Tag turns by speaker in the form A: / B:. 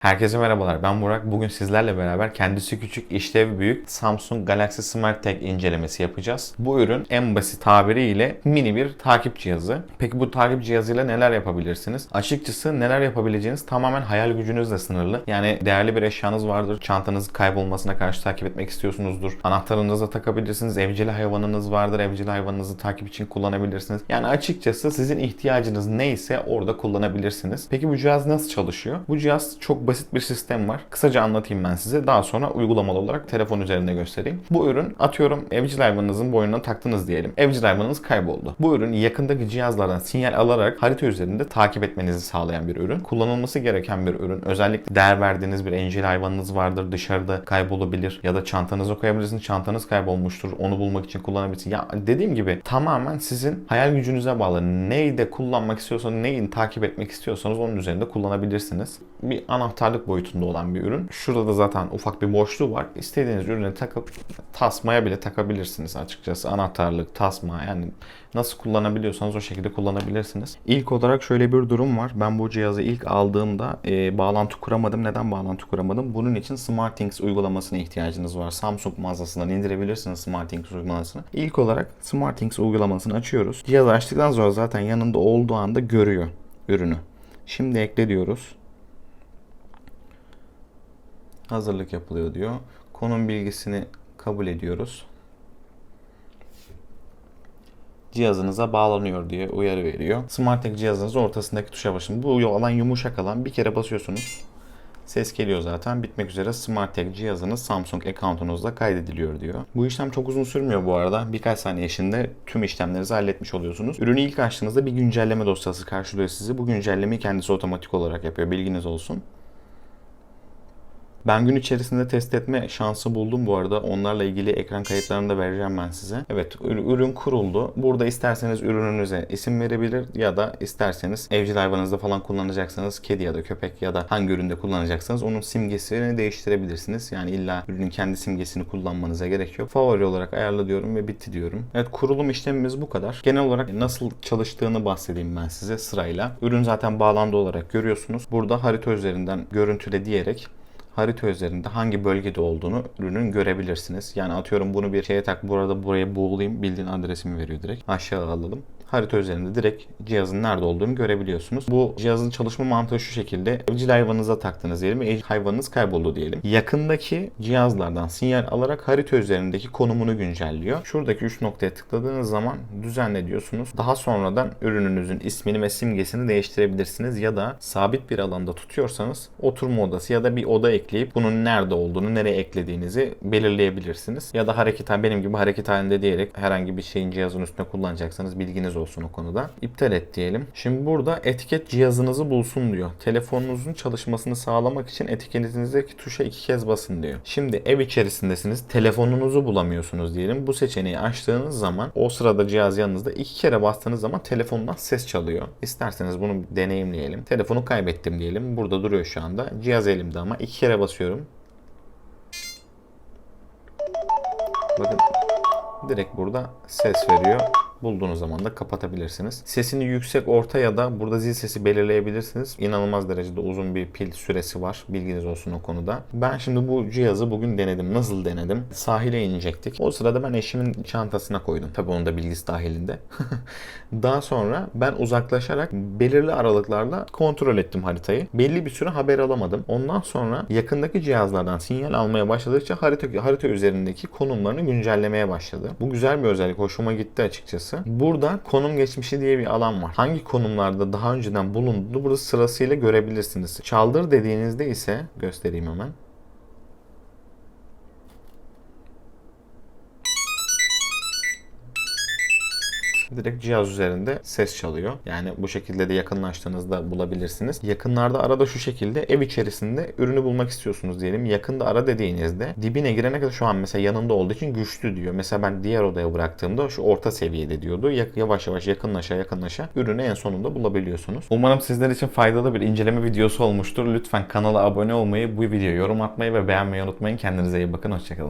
A: Herkese merhabalar. Ben Burak. Bugün sizlerle beraber kendisi küçük, işlevi büyük Samsung Galaxy Smart Tag incelemesi yapacağız. Bu ürün en basit tabiriyle mini bir takip cihazı. Peki bu takip cihazıyla neler yapabilirsiniz? Açıkçası neler yapabileceğiniz tamamen hayal gücünüzle sınırlı. Yani değerli bir eşyanız vardır. Çantanız kaybolmasına karşı takip etmek istiyorsunuzdur. Anahtarınızı takabilirsiniz. Evcil hayvanınız vardır. Evcil hayvanınızı takip için kullanabilirsiniz. Yani açıkçası sizin ihtiyacınız neyse orada kullanabilirsiniz. Peki bu cihaz nasıl çalışıyor? Bu cihaz çok basit bir sistem var. Kısaca anlatayım ben size. Daha sonra uygulamalı olarak telefon üzerinde göstereyim. Bu ürün atıyorum evcil hayvanınızın boynuna taktınız diyelim. Evcil hayvanınız kayboldu. Bu ürün yakındaki cihazlardan sinyal alarak harita üzerinde takip etmenizi sağlayan bir ürün. Kullanılması gereken bir ürün. Özellikle değer verdiğiniz bir evcil hayvanınız vardır. Dışarıda kaybolabilir ya da çantanıza koyabilirsiniz. Çantanız kaybolmuştur. Onu bulmak için kullanabilirsiniz. Ya dediğim gibi tamamen sizin hayal gücünüze bağlı. Neyi de kullanmak istiyorsanız, neyi takip etmek istiyorsanız onun üzerinde kullanabilirsiniz. Bir anahtarlık boyutunda olan bir ürün. Şurada da zaten ufak bir boşluğu var. İstediğiniz ürünü takıp tasmaya bile takabilirsiniz açıkçası. Anahtarlık, tasma yani nasıl kullanabiliyorsanız o şekilde kullanabilirsiniz. İlk olarak şöyle bir durum var. Ben bu cihazı ilk aldığımda e, bağlantı kuramadım. Neden bağlantı kuramadım? Bunun için SmartThings uygulamasına ihtiyacınız var. Samsung mağazasından indirebilirsiniz SmartThings uygulamasını. İlk olarak SmartThings uygulamasını açıyoruz. Cihazı açtıktan sonra zaten yanında olduğu anda görüyor ürünü. Şimdi ekle diyoruz. Hazırlık yapılıyor diyor. Konum bilgisini kabul ediyoruz. Cihazınıza bağlanıyor diye uyarı veriyor. SmartTag cihazınız ortasındaki tuşa basın. Bu alan yumuşak alan. Bir kere basıyorsunuz. Ses geliyor zaten. Bitmek üzere SmartTag cihazınız Samsung account'unuzda kaydediliyor diyor. Bu işlem çok uzun sürmüyor bu arada. Birkaç saniye içinde tüm işlemlerinizi halletmiş oluyorsunuz. Ürünü ilk açtığınızda bir güncelleme dosyası karşılıyor sizi. Bu güncellemeyi kendisi otomatik olarak yapıyor. Bilginiz olsun. Ben gün içerisinde test etme şansı buldum bu arada. Onlarla ilgili ekran kayıtlarını da vereceğim ben size. Evet ür- ürün kuruldu. Burada isterseniz ürününüze isim verebilir ya da isterseniz evcil hayvanınızda falan kullanacaksanız kedi ya da köpek ya da hangi üründe kullanacaksanız onun simgesini değiştirebilirsiniz. Yani illa ürünün kendi simgesini kullanmanıza gerek yok. Favori olarak ayarla diyorum ve bitti diyorum. Evet kurulum işlemimiz bu kadar. Genel olarak nasıl çalıştığını bahsedeyim ben size sırayla. Ürün zaten bağlandı olarak görüyorsunuz. Burada harita üzerinden görüntüle diyerek harita üzerinde hangi bölgede olduğunu ürünün görebilirsiniz. Yani atıyorum bunu bir şeye tak burada buraya buğulayım bildiğin adresimi veriyor direkt. Aşağı alalım. Harita üzerinde direkt cihazın nerede olduğunu görebiliyorsunuz. Bu cihazın çalışma mantığı şu şekilde. Evcil hayvanınıza taktınız diyelim. Evcil hayvanınız kayboldu diyelim. Yakındaki cihazlardan sinyal alarak harita üzerindeki konumunu güncelliyor. Şuradaki 3 noktaya tıkladığınız zaman düzenle diyorsunuz. Daha sonradan ürününüzün ismini ve simgesini değiştirebilirsiniz ya da sabit bir alanda tutuyorsanız oturma odası ya da bir oda ekleyip bunun nerede olduğunu, nereye eklediğinizi belirleyebilirsiniz. Ya da hareket benim gibi hareket halinde diyerek herhangi bir şeyin cihazın üstüne kullanacaksanız bilginiz olsun o konuda. İptal et diyelim. Şimdi burada etiket cihazınızı bulsun diyor. Telefonunuzun çalışmasını sağlamak için etiketinizdeki tuşa iki kez basın diyor. Şimdi ev içerisindesiniz. Telefonunuzu bulamıyorsunuz diyelim. Bu seçeneği açtığınız zaman o sırada cihaz yanınızda iki kere bastığınız zaman telefondan ses çalıyor. İsterseniz bunu deneyimleyelim. Telefonu kaybettim diyelim. Burada duruyor şu anda. Cihaz elimde ama iki kere basıyorum. Bakın direkt burada ses veriyor. Bulduğunuz zaman da kapatabilirsiniz. Sesini yüksek, orta ya da burada zil sesi belirleyebilirsiniz. İnanılmaz derecede uzun bir pil süresi var. Bilginiz olsun o konuda. Ben şimdi bu cihazı bugün denedim. Nasıl denedim? Sahile inecektik. O sırada ben eşimin çantasına koydum. Tabii onun da bilgisi dahilinde. Daha sonra ben uzaklaşarak belirli aralıklarla kontrol ettim haritayı. Belli bir süre haber alamadım. Ondan sonra yakındaki cihazlardan sinyal almaya başladıkça harita harita üzerindeki konumlarını güncellemeye başladı. Bu güzel bir özellik. Hoşuma gitti açıkçası. Burada konum geçmişi diye bir alan var. Hangi konumlarda daha önceden bulunduğunu burada sırasıyla görebilirsiniz. Çaldır dediğinizde ise göstereyim hemen. Direkt cihaz üzerinde ses çalıyor. Yani bu şekilde de yakınlaştığınızda bulabilirsiniz. Yakınlarda arada şu şekilde ev içerisinde ürünü bulmak istiyorsunuz diyelim. Yakında ara dediğinizde dibine girene kadar şu an mesela yanında olduğu için güçlü diyor. Mesela ben diğer odaya bıraktığımda şu orta seviyede diyordu. Yavaş yavaş yakınlaşa yakınlaşa ürünü en sonunda bulabiliyorsunuz. Umarım sizler için faydalı bir inceleme videosu olmuştur. Lütfen kanala abone olmayı, bu videoya yorum atmayı ve beğenmeyi unutmayın. Kendinize iyi bakın. Hoşçakalın.